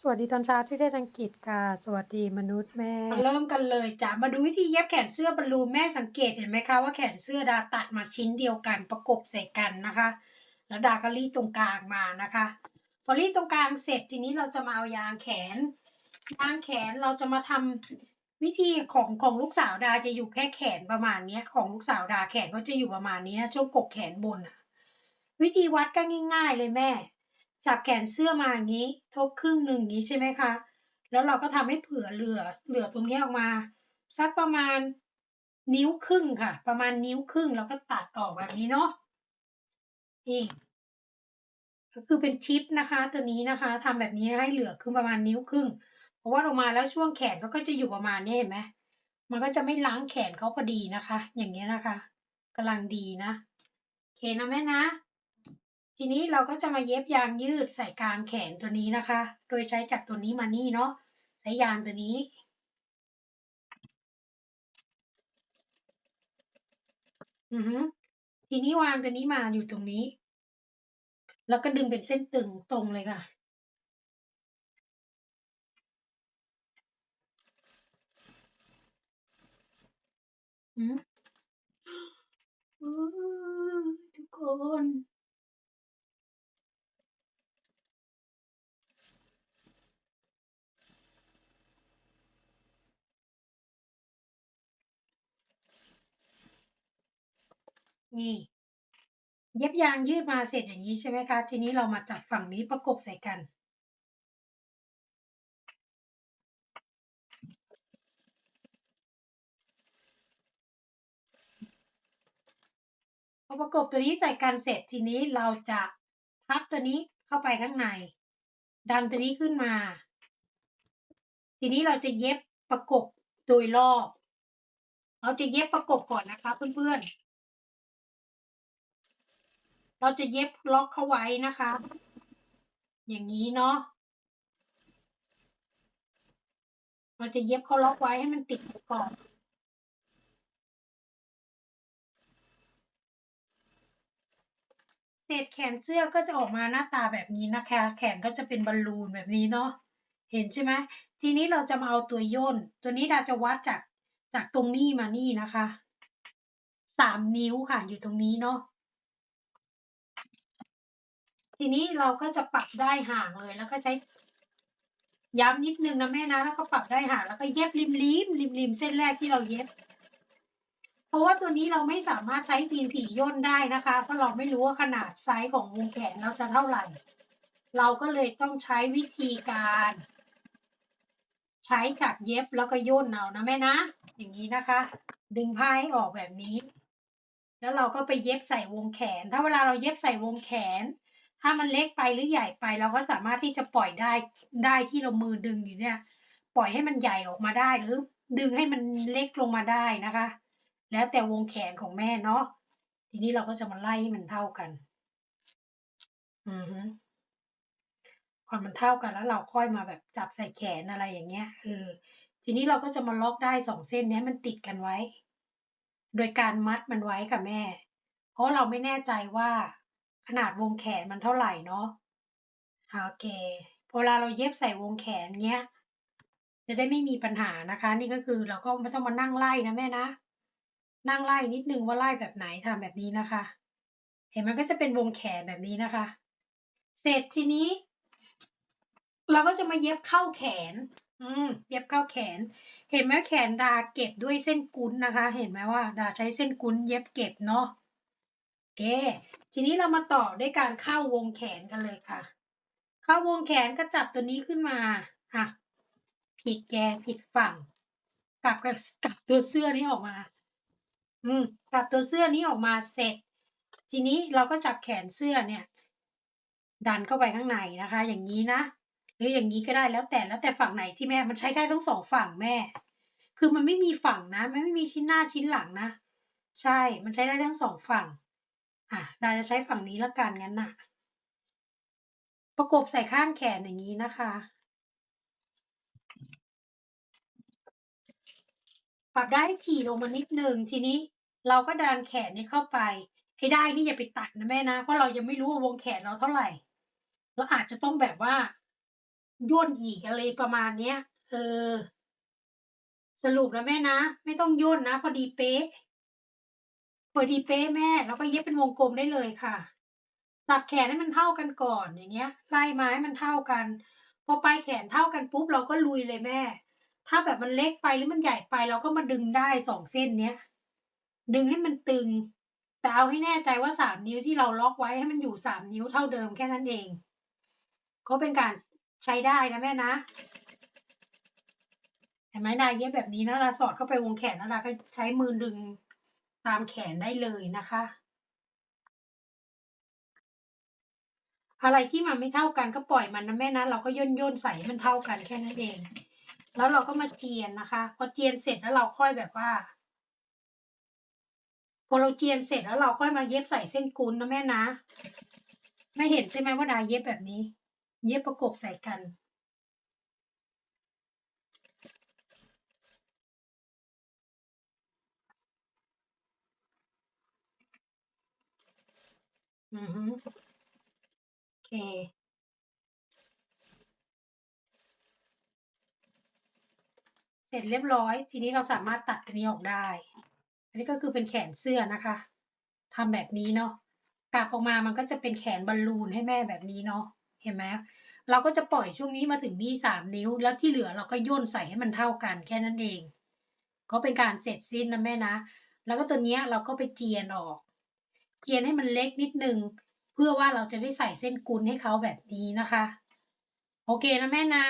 สวัสดีตอนเช้าที่ได้อังกฤษค่ะ สวัสดีมนุษย์แม่มาเริ่มกันเลยจ้ะมาดูวิธีเย็บแขนเสื้อบอลลูแม่สังเกตเห็นไหมคะว่าแขนเสื้อดาตัดมาชิ้นเดียวกันประกบใส่กันนะคะ แล้วดาก็รีดตรงกลางมานะคะพอรีดตรงกลางเสร็จทีนี้เราจะมาเอายางแขน ยางแขนเราจะมาทำวิธีของของลูกสาวดาจะอยู่แค่แขนประมาณเนี้ย ของลูกสาวดาแขนก็จะอยู่ประมาณนี้นะช่วงกกแขนบนวิธีวัดก็ง่าย ๆ เลยแม่ จับแขนเสื้อมาอย่างนี้ ทบครึ่งหนึ่งอย่างนี้ใช่ไหมคะ แล้วเราก็ทำให้เผื่อเหลือเหลือตรงนี้ออกมา สักประมาณนิ้วครึ่งค่ะ ประมาณนิ้วครึ่งแล้วก็ตัดออกแบบนี้เนาะนี่ก็คือเป็นทิปนะคะตัวนี้นะคะทำแบบนี้ให้เหลือคือประมาณนิ้วครึ่ง เพราะว่าลงมาแล้วช่วงแขนก็จะอยู่ประมาณนี้เห็นไหมมันก็จะไม่ล้างแขนเขาพอดีนะคะ อย่างเงี้ยนะคะกำลังดีนะโอเคนะแม่นะ ทีนี้เราก็จะมาเย็บยางยืดใส่กลางแขนตัวนี้นะคะ โดยใช้จากตัวนี้มานี่เนาะใช้ยางตัวนี้ อือฮึทีนี้วางตัวนี้มาอยู่ตรงนี้ แล้วก็ดึงเป็นเส้นตึงตรงเลยค่ะ อืมอือทุกคน นี่ เย็บยางยืดมาเสร็จอย่างนี้ใช่ไหมคะ ทีนี้เรามาจับฝั่งนี้ประกบใส่กัน พอประกบตัวนี้ใส่กันเสร็จทีนี้เราจะพับตัวนี้เข้าไปข้างใน ดันตัวนี้ขึ้นมา ทีนี้เราจะเย็บประกบโดยรอบ เราจะเย็บประกบก่อนนะคะเพื่อนๆ เราจะเย็บล็อกเข้าไว้นะคะ อย่างนี้เนาะเราจะเย็บเขาล็อกไว้ให้มันติดก่อนเศษแขนเสื้อก็จะออกมาหน้าตาแบบนี้นะคะ แขนก็จะเป็นบอลลูนแบบนี้เนาะเห็นใช่ไหมทีนี้เราจะมาเอาตัวย่น ตัวนี้เราจะวัดจากจากตรงนี้มานี่นะคะสามนิ้วค่ะอยู่ตรงนี้เนาะ ทีนี้เราก็จะปรับได้ห่างเลยแล้วก็ใช้ย้ำนิดนึงนะแม่นะแล้วก็ปรับได้ห่างแล้วก็เย็บริมริมริมริมเส้นแรกที่เราเย็บ เพราะว่าตัวนี้เราไม่สามารถใช้ตีนผีย่นได้นะคะเพราะเราไม่รู้ว่าขนาดไซส์ของวงแขนเราจะเท่าไหร่ เราก็เลยต้องใช้วิธีการ ใช้กัดเย็บแล้วก็ย่นเอานะแม่นะ อย่างนี้นะคะ ดึงผ้าให้ออกแบบนี้ แล้วเราก็ไปเย็บใส่วงแขน ถ้าเวลาเราเย็บใส่วงแขน ถ้ามันเล็กไปหรือใหญ่ไปเราก็สามารถที่จะปล่อยได้ได้ที่เรามือดึงอยู่เนี่ย ปล่อยให้มันใหญ่ออกมาได้หรือดึงให้มันเล็กลงมาได้นะคะ แล้วแต่วงแขนของแม่เนาะทีนี้เราก็จะมาไล่ให้มันเท่ากัน อือฮึพอมันเท่ากันแล้วเราค่อยมาแบบจับใส่แขนอะไรอย่างเงี้ยเออทีนี้เราก็จะมาล็อกได้สองเส้นนี้มันติดกันไว้ โดยการมัดมันไว้ค่ะแม่ เพราะเราไม่แน่ใจว่า ขนาดวงแขนมันเท่าไหร่เนาะโอเคพอเวลาเราเย็บใส่วงแขนเงี้ย จะได้ไม่มีปัญหานะคะ นี่ก็คือเราก็ไม่ต้องมานั่งไล่นะแม่นะ นั่งไล่นิดนึงว่าไล่แบบไหนทำแบบนี้นะคะ เห็นมันก็จะเป็นวงแขนแบบนี้นะคะ เสร็จทีนี้ เราก็จะมาเย็บเข้าแขน อืม เย็บเข้าแขน เห็นไหมแขนดาเก็บด้วยเส้นกุ้นนะคะ เห็นไหมว่า ดาใช้เส้นกุ้นเย็บเก็บเนาะโอเค ทีนี้เรามาต่อด้วยการเข้าวงแขนกันเลยค่ะ เข้าวงแขนก็จับตัวนี้ขึ้นมาอะผิดแกผิดฝั่งกลับกับกลับตัวเสื้อนี้ออกมา อืมกลับตัวเสื้อนี้ออกมาเสร็จ ทีนี้เราก็จับแขนเสื้อเนี่ย ดันเข้าไปข้างในนะคะ อย่างนี้นะหรืออย่างนี้ก็ได้แล้วแต่แล้วแต่ฝั่งไหนที่แม่มันใช้ได้ทั้งสองฝั่งแม่ คือมันไม่มีฝั่งนะมันไม่มีชิ้นหน้าชิ้นหลังนะ ใช่มันใช้ได้ทั้งสองฝั่ง อะดาจะใช้ฝั่งนี้ละกันงั้นน่ะ ประกบใส่ข้างแขนอย่างนี้นะคะ ปรับได้ายถี่ลงมานิดนึงทีนี้เราก็ดันแขนนี้เข้าไปให้ได้นี่อย่าไปตัดนะแม่นะเพราะเรายังไม่รู้ว่าวงแขนเราเท่าไหร่เราอาจจะต้องแบบว่าย่นอีกอะไรประมาณเนี้ยเออสรุปนะแม่นะ ไม่ต้องย่นนะ พอดีเป๊ะ พอดีเป๊ะแม่ แล้วก็เย็บเป็นวงกลมได้เลยค่ะ สับแขนให้มันเท่ากันก่อนอย่างเงี้ย ไล่มาให้มันเท่ากัน พอปลายแขนเท่ากันปุ๊บเราก็ลุยเลยแม่ ถ้าแบบมันเล็กไปหรือมันใหญ่ไปเราก็มาดึงได้สองเส้นเนี้ย ดึงให้มันตึง แต่เอาให้แน่ใจว่าสามนิ้วที่เราล็อกไว้ให้มันอยู่สามนิ้วเท่าเดิมแค่นั้นเอง ก็เป็นการใช้ได้นะแม่นะเห็นไหมนายเย็บแบบนี้นะเราสอดเข้าไปวงแขนแล้วเราก็ใช้มือดึง ตามแขนได้เลยนะคะ อะไรที่มันไม่เท่ากันก็ปล่อยมันนะแม่นะเราก็ย่นย่นใส่ให้มันเท่ากันแค่นั้นเอง แล้วเราก็มาเจียนนะคะ พอเจียนเสร็จแล้วเราค่อยแบบว่าพอเราเจียนเสร็จแล้วเราค่อยมาเย็บใส่เส้นกุนนะแม่นะ ไม่เห็นใช่ไหมว่าดาเย็บแบบนี้ เย็บประกบใส่กัน อือฮึโอเค เสร็จเรียบร้อย ทีนี้เราสามารถตัดอันนี้ออกได้ อันนี้ก็คือเป็นแขนเสื้อนะคะทำแบบนี้เนาะกลับออกมามันก็จะเป็นแขนบอลลูนให้แม่แบบนี้เนาะเห็นไหมเราก็จะปล่อยช่วงนี้มาถึงนี่สามนิ้ว แล้วที่เหลือเราก็ย่นใส่ให้มันเท่ากันแค่นั้นเอง ก็เป็นการเสร็จสิ้นนะแม่นะ แล้วก็ตัวเนี้ยเราก็ไปเจียนออก เทียนให้มันเล็กนิดนึง เพื่อว่าเราจะได้ใส่เส้นกุนให้เขาแบบนี้นะคะ โอเคนะแม่นะ